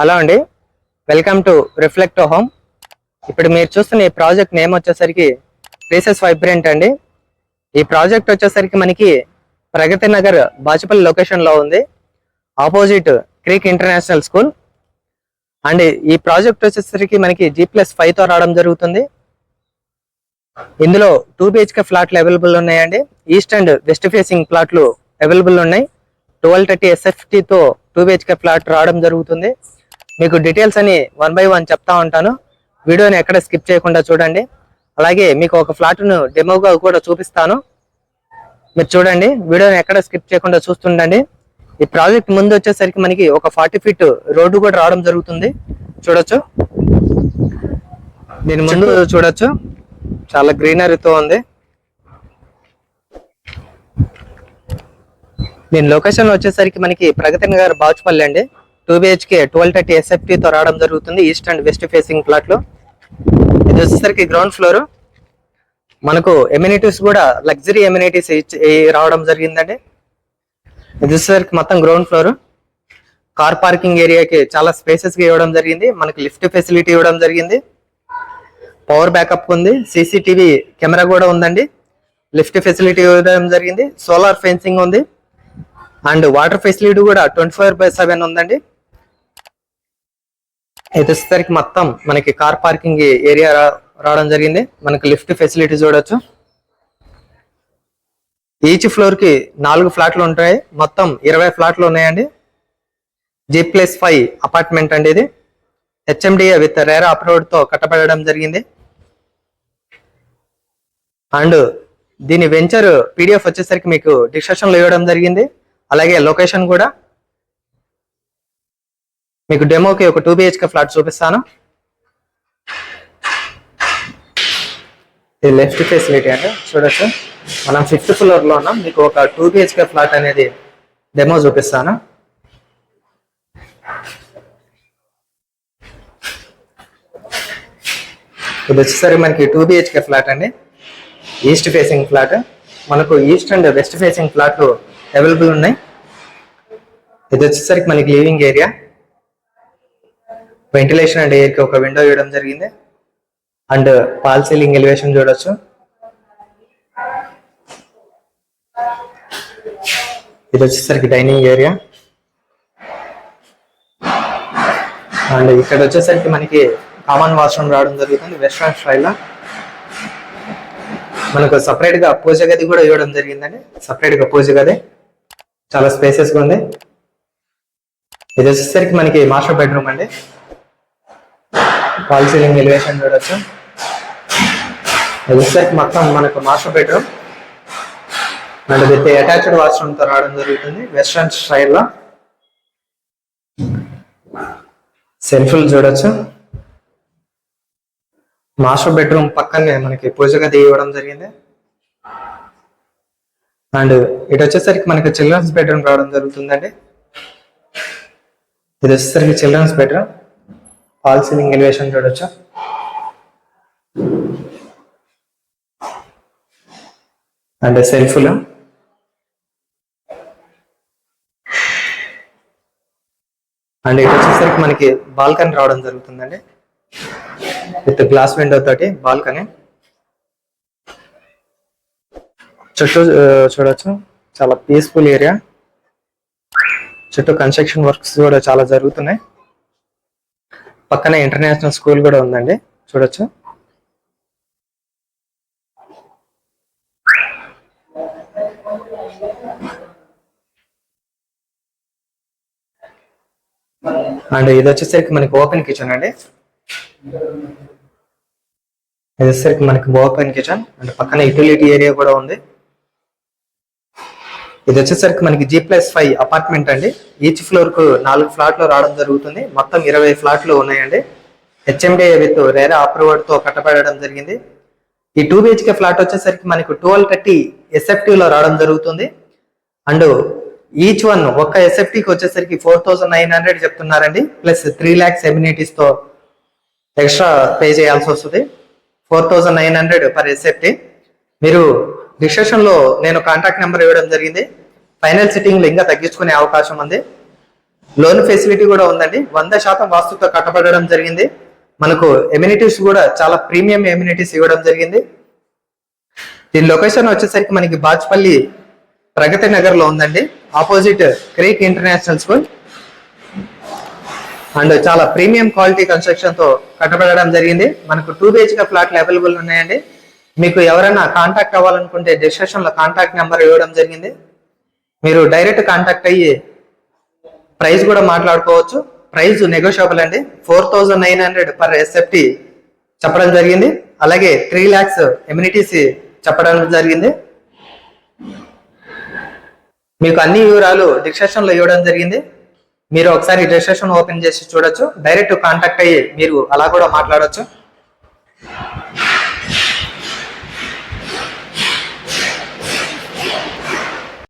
Hello అండి. Welcome to reflect home. ఇప్పుడు మీరు చూస్తున్న ఈ ప్రాజెక్ట్ నేమ్ వచ్చేసరికి ప్లేసెస్ వైబ్రెంట్ అండి. ఈ ప్రాజెక్ట్ వచ్చేసరికి మనకి ప్రగతి నగర్ బాచుపల్లి లొకేషన్లో ఉంది. Opposite creek international school and ఈ ప్రాజెక్ట్ వచ్చేసరికి మనకి జీ ప్లస్ ఫైవ్తో రావడం జరుగుతుంది. ఇందులో టూ బిహెచ్కే ఫ్లాట్లు అవైలబుల్ ఉన్నాయండి. ఈస్ట్ అండ్ వెస్ట్ ఫేసింగ్ ప్లాట్లు అవైలబుల్ ఉన్నాయి. ట్వెల్వ్ థర్టీ ఎస్ఎఫ్టీతో టూ బిహెచ్కే ఫ్లాట్ రావడం జరుగుతుంది. మీకు డీటెయిల్స్ అని వన్ బై వన్ చెప్తా ఉంటాను. వీడియోని ఎక్కడ స్కిప్ చేయకుండా చూడండి. అలాగే మీకు ఒక ఫ్లాట్ను డెమోగా కూడా చూపిస్తాను. మీరు చూడండి వీడియోని ఎక్కడ స్కిప్ చేయకుండా చూస్తుండండి. ఈ ప్రాజెక్ట్ ముందు వచ్చేసరికి మనకి ఒక ఫార్టీ ఫీట్ రోడ్డు కూడా రావడం జరుగుతుంది. చూడొచ్చు. దీని ముందు చూడొచ్చు. చాలా గ్రీనరీతో ఉంది. దీని లొకేషన్ వచ్చేసరికి మనకి ప్రగతి నగర్ బాచుపల్లి అండి. టూ బిహెచ్కే ట్వెల్వ్ థర్టీ ఎస్ఎఫ్టీతో రావడం జరుగుతుంది ఈస్ట్ అండ్ వెస్ట్ ఫేసింగ్ ప్లాట్లు ఇది వచ్చేసరికి గ్రౌండ్ ఫ్లోర్ మనకు ఎమ్యూనిటీస్ కూడా లగ్జరీ ఎమ్యూనిటీస్ రావడం జరిగిందండి. ఇది వచ్చేసరికి మొత్తం గ్రౌండ్ ఫ్లోర్ కార్ పార్కింగ్ ఏరియాకి చాలా స్పేసెస్గా ఇవ్వడం జరిగింది. మనకి లిఫ్ట్ ఫెసిలిటీ ఇవ్వడం జరిగింది. పవర్ బ్యాకప్ ఉంది. సీసీటీవీ కెమెరా కూడా ఉందండి. లిఫ్ట్ ఫెసిలిటీ ఇవ్వడం జరిగింది. సోలార్ ఫెన్సింగ్ ఉంది. అండ్ వాటర్ ఫెసిలిటీ కూడా ట్వంటీ ఫోర్ బై సెవెన్ ఉందండి. ఇది వచ్చేసరికి మొత్తం మనకి కార్ పార్కింగ్ ఏరియా రావడం జరిగింది. మనకి లిఫ్ట్ ఫెసిలిటీ చూడొచ్చు. ఈచ్ ఫ్లోర్కి నాలుగు ఫ్లాట్లు ఉంటాయి. మొత్తం ఇరవై ఫ్లాట్లు ఉన్నాయండి. జీ ప్లస్ ఫైవ్ అపార్ట్మెంట్ అండి ఇది. హెచ్ఎండిఏ విత్ రేరా అప్రూవ్డ్తో కట్టబడడం జరిగింది. అండ్ దీని వెంచర్ పీడిఎఫ్ వచ్చేసరికి మీకు డిస్క్రిప్షన్లో ఇవ్వడం జరిగింది. అలాగే లొకేషన్ కూడా మీకు డెమోకి ఒక టూ బిహెచ్కే ఫ్లాట్ చూపిస్తాను. ఇది లెఫ్ట్ ఫెసిలిటీ అండి. చూడొచ్చు. మనం ఫిఫ్త్ ఫ్లోర్లో ఉన్నాం. మీకు ఒక టూ బిహెచ్కే ఫ్లాట్ అనేది డెమో చూపిస్తాను. ఇది వచ్చేసరికి మనకి టూ బిహెచ్కే ఫ్లాట్ అండి. ఈస్ట్ ఫేసింగ్ ఫ్లాట్ మనకు ఈస్ట్ అండ్ వెస్ట్ ఫేసింగ్ ఫ్లాట్లు అవైలబుల్ ఉన్నాయి. ఇది వచ్చేసరికి మనకి లివింగ్ ఏరియా వెంటిలేషన్ అండ్ ఎయిర్కి ఒక విండో ఇవ్వడం జరిగింది. అండ్ పాల్ సీలింగ్ ఎలివేషన్ చూడొచ్చు. ఇది వచ్చేసరికి డైనింగ్ ఏరియా. అండ్ ఇక్కడ వచ్చేసరికి మనకి కామన్ వాష్రూమ్ రావడం జరుగుతుంది వెస్ట్రన్ స్టైల్లో మనకు సపరేట్గా పూజ గది కూడా ఇవ్వడం జరిగిందండి. సపరేట్గా పూజ గది. చాలా స్పేసెస్గా ఉంది. ఇది వచ్చేసరికి మనకి మాస్టర్ బెడ్రూమ్ అండి. ఫాల్ సీలింగ్ ఎలివేషన్ చూడొచ్చు. వెబ్సైట్ మొత్తం మనకు master bedroom and with attached వాష్రూమ్తో రావడం జరుగుతుంది. వెస్ట్రన్ స్టైల్లో సెల్ఫ్లు చూడొచ్చు. మాస్టర్ బెడ్రూమ్ పక్కనే మనకి పూజ గది ఇవ్వడం జరిగింది. అండ్ ఇటు వచ్చేసరికి మనకి చిల్డ్రన్స్ బెడ్రూమ్ రావడం జరుగుతుందండి. ఇది వచ్చేసరికి children's bedroom fall ceiling elevation చూడొచ్చు? అండ్ సెల్ఫ్లు అండ్ ఇటు వచ్చేసరికి మనకి బాల్కనీ రావడం జరుగుతుందండి. విత్ గ్లాస్ విండో తోటి బాల్కనీ. చుట్టూ చూడొచ్చు. చాలా పీస్ఫుల్ ఏరియా. చుట్టూ కన్స్ట్రక్షన్ వర్క్స్ కూడా చాలా జరుగుతున్నాయి. పక్కన ఇంటర్నేషనల్ స్కూల్ కూడా ఉందండి. చూడొచ్చు. అండ్ ఇది వచ్చేసరికి మనకి ఓపెన్ కిచెన్ అండి. ఇది వచ్చేసరికి మనకి ఓపెన్ కిచెన్ అండ్ పక్కన యూటిలిటీ ఏరియా కూడా ఉంది. ఇది వచ్చేసరికి మనకి జీ ప్లస్ ఫైవ్ అపార్ట్మెంట్ అండి. ఈచ్ ఫ్లోర్కు నాలుగు ఫ్లాట్లు రావడం జరుగుతుంది. మొత్తం ఇరవై ఫ్లాట్లు ఉన్నాయండి. హెచ్ఎండి విత్ రేరా అప్రూవల్తో కట్టబడడం జరిగింది. ఈ టూ బిహెచ్కే ఫ్లాట్ వచ్చేసరికి మనకు ట్వెల్వ్ థర్టీ ఎస్ఎఫ్టీ లో రావడం జరుగుతుంది. అండ్ ఈచ్ వన్ ఒక్క ఎస్ఎఫ్టీకి వచ్చేసరికి ఫోర్ థౌసండ్ నైన్ హండ్రెడ్ చెప్తున్నారండి. ప్లస్ త్రీ ల్యాక్స్ ఎమ్యూనిటీస్తో ఎక్స్ట్రా పే చేయాల్సి వస్తుంది. Four thousand nine hundred per SFT మీరు డిస్క్రిప్షన్లో నేను కాంటాక్ట్ నెంబర్ ఇవ్వడం జరిగింది. ఫైనల్ సిట్టింగ్లో ఇంకా తగ్గించుకునే అవకాశం ఉంది. లోన్ ఫెసిలిటీ కూడా ఉందండి. వంద శాతం వాస్తుతో కట్టబడడం జరిగింది. మనకు ఎమ్యూనిటీస్ కూడా చాలా ప్రీమియం ఎమ్యూనిటీస్ ఇవ్వడం జరిగింది. దీని లొకేషన్ వచ్చేసరికి మనకి బాచ్పల్లి ప్రగతి నగర్లో ఉందండి. Opposite creek international school. And చాలా ప్రీమియం క్వాలిటీ కన్స్ట్రక్షన్తో కట్టబడడం జరిగింది. మనకు టూ బిహెచ్కే ఫ్లాట్లు అవైలబుల్ ఉన్నాయండి. మీకు ఎవరైనా కాంటాక్ట్ అవ్వాలనుకుంటే డిస్క్రిప్షన్లో కాంటాక్ట్ నెంబర్ ఇవ్వడం జరిగింది. మీరు డైరెక్ట్ కాంటాక్ట్ అయ్యి ప్రైస్ కూడా మాట్లాడుకోవచ్చు. ప్రైస్ నెగోషియబుల్ అండి. Four thousand nine hundred per SFT చెప్పడం జరిగింది. అలాగే త్రీ ల్యాక్స్ ఎమ్యూనిటీస్ చెప్పడం జరిగింది. మీకు అన్ని వివరాలు డిస్క్రిప్షన్లో ఇవ్వడం జరిగింది. మీరు ఒకసారి డిస్క్రిప్షన్ ఓపెన్ చేసి చూడొచ్చు. డైరెక్ట్ కాంటాక్ట్ అయ్యి మీరు అలా కూడా మాట్లాడవచ్చు